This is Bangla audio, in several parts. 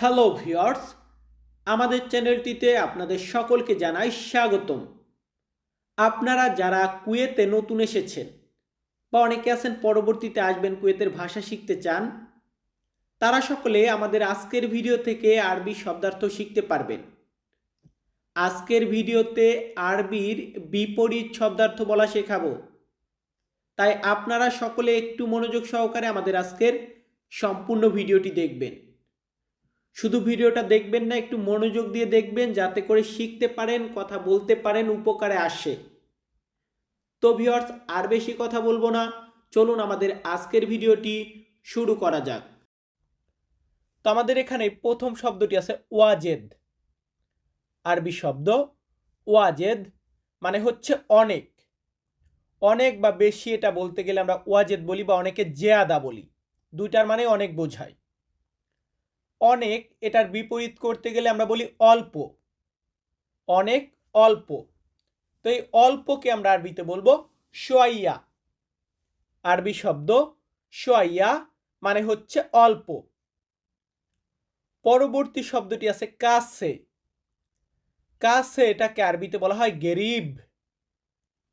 হ্যালো ভিওর্স আমাদের চ্যানেলটিতে আপনাদের সকলকে জানাই স্বাগতম। আপনারা যারা কুয়েতে নতুন এসেছেন বা অনেকে আছেন পরবর্তীতে আসবেন কুয়েতের ভাষা শিখতে চান, তারা সকলে আমাদের আজকের ভিডিও থেকে আরবি শব্দার্থ শিখতে পারবেন। আজকের ভিডিওতে আরবির বিপরীত শব্দার্থ বলা শেখাবো। তাই আপনারা সকলে একটু মনোযোগ সহকারে আমাদের আজকের সম্পূর্ণ ভিডিওটি দেখবেন। শুধু ভিডিওটা দেখবেন না, একটু মনোযোগ দিয়ে দেখবেন যাতে করে শিখতে পারেন, কথা বলতে পারেন, উপকারে আসে। তো ভিওর্স আর বেশি কথা বলব না। চলুন আমাদের আজকের ভিডিওটি শুরু করা যাক। তো আমাদের এখানে প্রথম শব্দটি আছে ওয়াজেদ। আরবি শব্দ ওয়াজেদ মানে হচ্ছে অনেক। অনেক বা বেশি এটা বলতে গেলে আমরা ওয়াজেদ বলি বা অনেকে জেয়াদা বলি। দুইটার মানে অনেক বোঝায়। অনেক এটার বিপরীত করতে গেলে আমরা বলি অল্প। অনেক অল্প। তো এই অল্পকে আমরা আরবিতে বলব সোয়াইয়া আরবি শব্দ সোয়াইয়া মানে হচ্ছে অল্প। পরবর্তী শব্দটি আছে কাছে কাছে এটাকে আরবিতে বলা হয় গেরিব।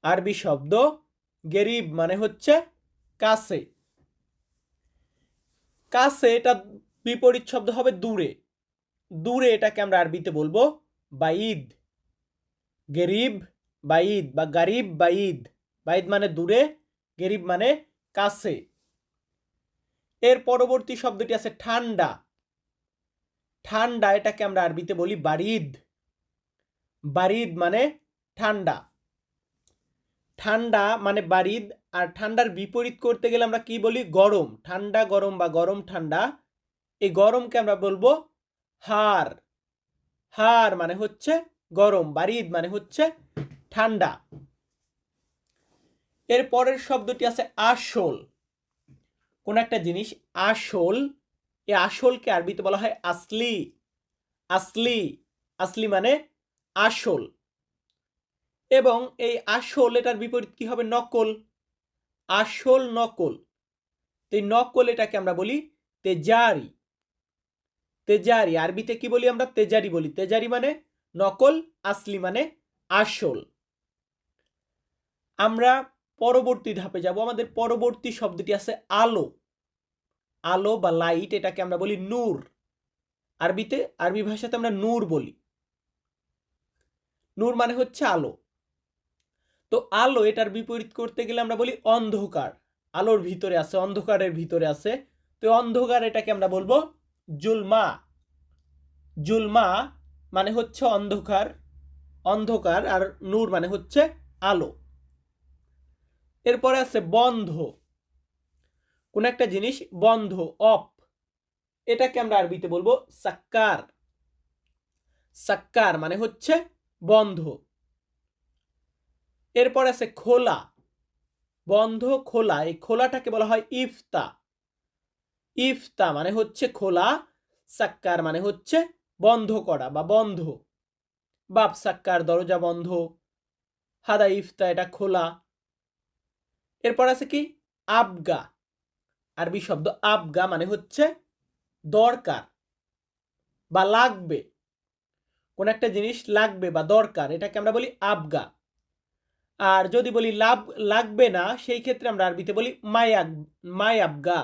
আরবি শব্দ গেরিব মানে হচ্ছে কাছে কাছে এটা বিপরীত শব্দ হবে দূরে। দূরে এটাকে আমরা আরবিতে বলব বাইদ। গেরিব বাইদ বা গারিব বাইদ। বাইদ মানে দূরে, গেরিব মানে কাছে। এর পরবর্তী শব্দটি আছে ঠান্ডা। ঠান্ডা এটাকে আমরা আরবিতে বলি বারিদ। বারিদ মানে ঠান্ডা। ঠান্ডা মানে বারিদ, আর ঠান্ডার বিপরীত করতে গেলে আমরা কি বলি? গরম। ঠান্ডা, গরম বা গরম ঠান্ডা এই গরমকে আমরা বলব হার। হার মানে হচ্ছে গরম, বারিদ মানে হচ্ছে ঠান্ডা। এর পরের শব্দটি আছে আসল। কোন একটা জিনিস আসল এই আসলকে আরবিতে বলা হয় আসলি। আসলি আসলি মানে আসল। এবং এই আসল এটার বিপরীত কি হবে? নকল। আসল নকল। তো এই নকল এটাকে আমরা বলি তেজারি। তেজারি, আরবিতে কি বলি আমরা? তেজারি বলি। তেজারি মানে নকল, আসলি মানে আসল। আমরা পরবর্তী ধাপে যাব। আমাদের পরবর্তী শব্দটি আছে আলো। আলো বা লাইট এটাকে আমরা বলি নূর। আরবিতে, আরবি ভাষাতে আমরা নূর বলি। নূর মানে হচ্ছে আলো। তো আলো এটার বিপরীত করতে গেলে আমরা বলি অন্ধকার। আলোর ভিতরে আছে, অন্ধকারের ভিতরে আছে। তো অন্ধকার এটাকে আমরা বলব জুলমা। জুলমা মানে হচ্ছে অন্ধকার অন্ধকার আর নূর মানে হচ্ছে আলো। এরপরে আছে বন্ধ। কোন একটা জিনিস বন্ধ, অফ। এটাকে আমরা আরবিতে বলব সাক্কার। সাক্কার মানে হচ্ছে বন্ধ। এরপর আছে খোলা। বন্ধ, খোলা। এই খোলাটাকে বলা হয় ইফতা। ইফতা মানে হচ্ছে খোলা, সাক্কার মানে হচ্ছে বন্ধ করা বা বন্ধ। বাপ সাক্কার, দরজা বন্ধ, হাদা ইফতা, এটা খোলা। এরপর আছে কি? আবগা। আরবি শব্দ আবগা মানে হচ্ছে দরকার বা লাগবে। কোন একটা জিনিস লাগবে বা দরকার, এটাকে আমরা বলি আবগা। আর যদি বলি লাভ লাগবে না, সেই ক্ষেত্রে আমরা আরবিতে বলি মাই আবগা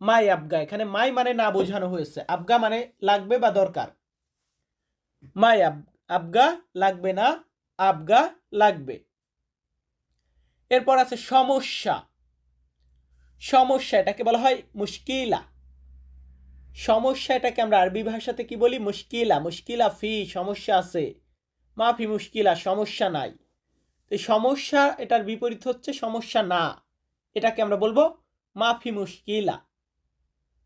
মাই আবগা, এখানে মাই মানে না বোঝানো হয়েছে। আবগা মানে লাগবে বা দরকার? মাই আব, আবগা লাগবে না, আবগা লাগবে। এরপর আছে সমস্যা। সমস্যা এটাকে বলা হয় মুশকিলা। সমস্যা এটাকে আমরা আরবি ভাষাতে কি বলি? মুশকিলা মুশকিলা ফি, সমস্যা আছে। মাফি মুশকিলা, সমস্যা নাই। তো সমস্যা এটার বিপরীত হচ্ছে সমস্যা না। এটাকে আমরা বলব মাফি মুশকিলা।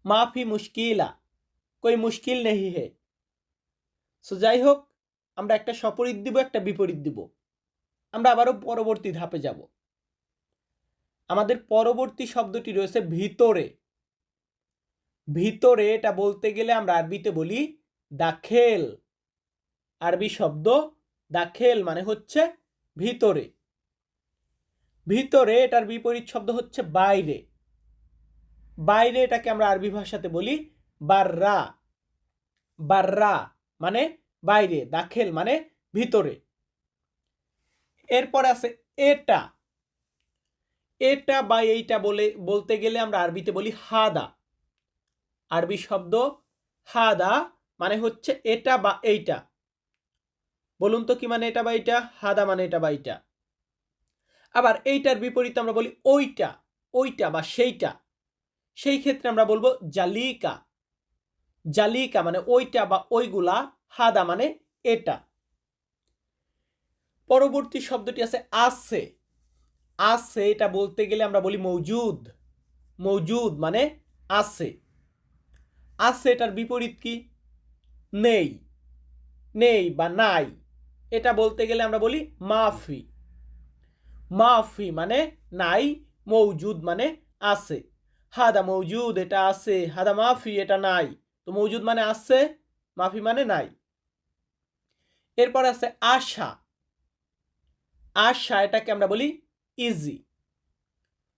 মাফি মুশকিলা কই মুশকিল নেই হে সো যাই হোক আমরা একটা সপরিত দিব একটা বিপরীত দিব আমরা আবারও পরবর্তী ধাপে যাব আমাদের পরবর্তী শব্দটি রয়েছে ভিতরে ভিতরে এটা বলতে গেলে আমরা আরবিতে বলি দাখেল আরবি শব্দ দাখেল মানে হচ্ছে ভিতরে ভিতরে এটার বিপরীত শব্দ হচ্ছে বাইরে বাইরে এটাকে আমরা আরবি ভাষাতে বলি বাররা। বাররা মানে বাইরে, দাখেল মানে ভিতরে। এরপর আছে এটা। এটা বা এইটা বলে, বলতে গেলে আমরা আরবিতে বলি হাদা। আরবি শব্দ হাদা মানে হচ্ছে এটা বা এইটা। বলুন তো কি মানে এটা বা এইটা? হাদা মানে এটা বা এইটা। আবার এইটার বিপরীতে আমরা বলি ওইটা ওইটা বা সেইটা। সেই ক্ষেত্রে আমরা বলব জালিকা। জালিকা মানে ওইটা বা ওইগুলা, হাদা মানে এটা। পরবর্তী শব্দটি আছে আছে আছে এটা বলতে গেলে আমরা বলি মৌজুদ। মৌজুদ মানে আছে আছে এটার বিপরীত কি? নেই। নেই বা নাই। এটা বলতে গেলে আমরা বলি মাফি। মাফি মানে নাই, মৌজুদ মানে আছে হাদা মৌজুদ, এটা আছে। হাদা মাফি, এটা নাই। তো মৌজুদ মানে আছে, মাফি মানে নাই। এরপর আছে আশা। আশা, এটাকে আমরা বলি ইজি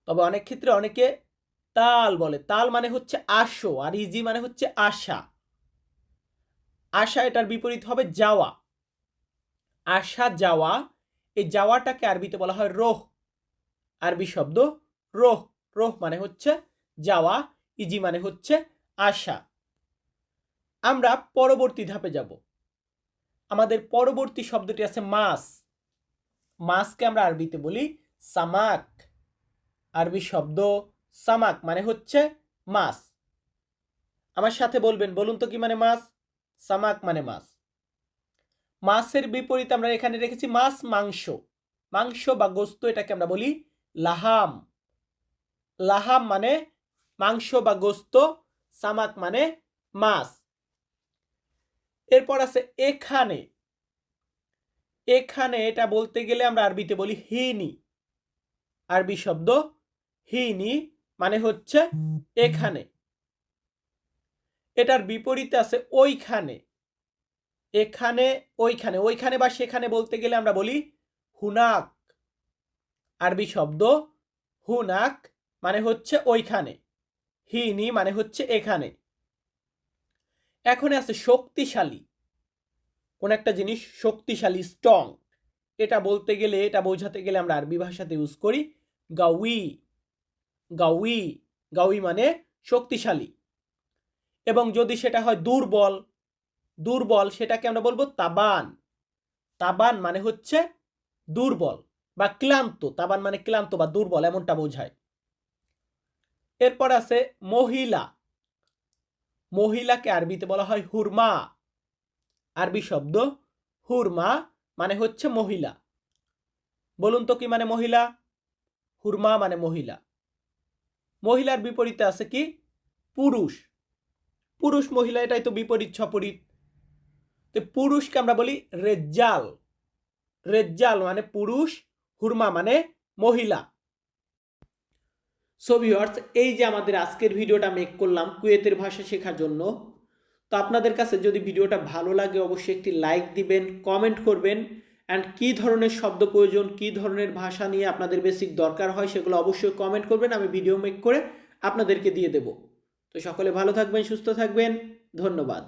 তবে অনেক ক্ষেত্রে অনেকে তাল বলে। তাল মানে হচ্ছে আসো, আর ইজি মানে হচ্ছে আশা। আশা এটার বিপরীত হবে যাওয়া। আশা, যাওয়া, এই যাওয়াটাকে আরবিতে বলা হয় রোহ। আরবি শব্দ রোহ। রোহ মানে হচ্ছে যাওয়া ইজি মানে হচ্ছে আশা আমরা পরবর্তী ধাপে যাব। আমাদের পরবর্তী শব্দটি আছে মাছ মাছকে আমরা আরবিতে বলি সামাক। আরবি শব্দ সামাক মানে হচ্ছে মাছ আমার সাথে বলবেন, বলুন তো কি মানে মাছ সামাক মানে মাছ মাছের বিপরীতে আমরা এখানে রেখেছি মাছ মাংস। মাংস বা গোস্ত এটাকে আমরা বলি লাহাম। লাহাম মানে মাংস বা গোস্ত, সামাক মানে মাছ। এরপর আছে এখানে। এখানে এটা বলতে গেলে আমরা আরবিতে বলি হিনি। আরবি শব্দ হিনি মানে হচ্ছে এখানে। এটার বিপরীতে আছে ওইখানে। এখানে, ওইখানে। ওইখানে বা সেখানে বলতে গেলে আমরা বলি হুনাক। আরবি শব্দ হুনাক মানে হচ্ছে ওইখানে। হিনি মানে হচ্ছে এখানে। এখন আছে শক্তিশালী। কোন একটা জিনিস শক্তিশালী স্ট্রং এটা বলতে গেলে, এটা বোঝাতে গেলে আমরা আরবি ভাষাতে ইউজ করি গাউই। গাউই গাউই মানে শক্তিশালী। এবং যদি সেটা হয় দুর্বল দুর্বল সেটাকে আমরা বলব তাবান। তাবান মানে হচ্ছে দুর্বল বা ক্লান্ত। তাবান মানে ক্লান্ত বা দুর্বল, এমনটা বোঝায়। এরপর আছে মহিলা। মহিলাকে আরবিতে বলা হয় হুরমা। আরবি শব্দ হুরমা মানে হচ্ছে মহিলা। বলুন তো কি মানে মহিলা? হুরমা মানে মহিলা। মহিলার বিপরীতে আছে কি? পুরুষ। পুরুষ মহিলা এটাই তো বিপরীত সপরীত তো পুরুষকে আমরা বলি রেজ্জাল। রেজ্জাল মানে পুরুষ, হুরমা মানে মহিলা। সো ভিউয়ার্স এই যে আমাদের আজকের ভিডিওটা মেক করলাম কুয়েতের ভাষা শেখার জন্য, তো আপনাদের কাছে যদি ভিডিওটা ভালো লাগে, অবশ্যই একটি লাইক দিবেন কমেন্ট করবেন অ্যান্ড কী ধরনের শব্দ প্রয়োজন, কী ধরনের ভাষা নিয়ে আপনাদের বেসিক দরকার হয়, সেগুলো অবশ্যই কমেন্ট করবেন, আমি ভিডিও মেক করে আপনাদেরকে দিয়ে দেব। তো সকলে ভালো থাকবেন, সুস্থ থাকবেন, ধন্যবাদ।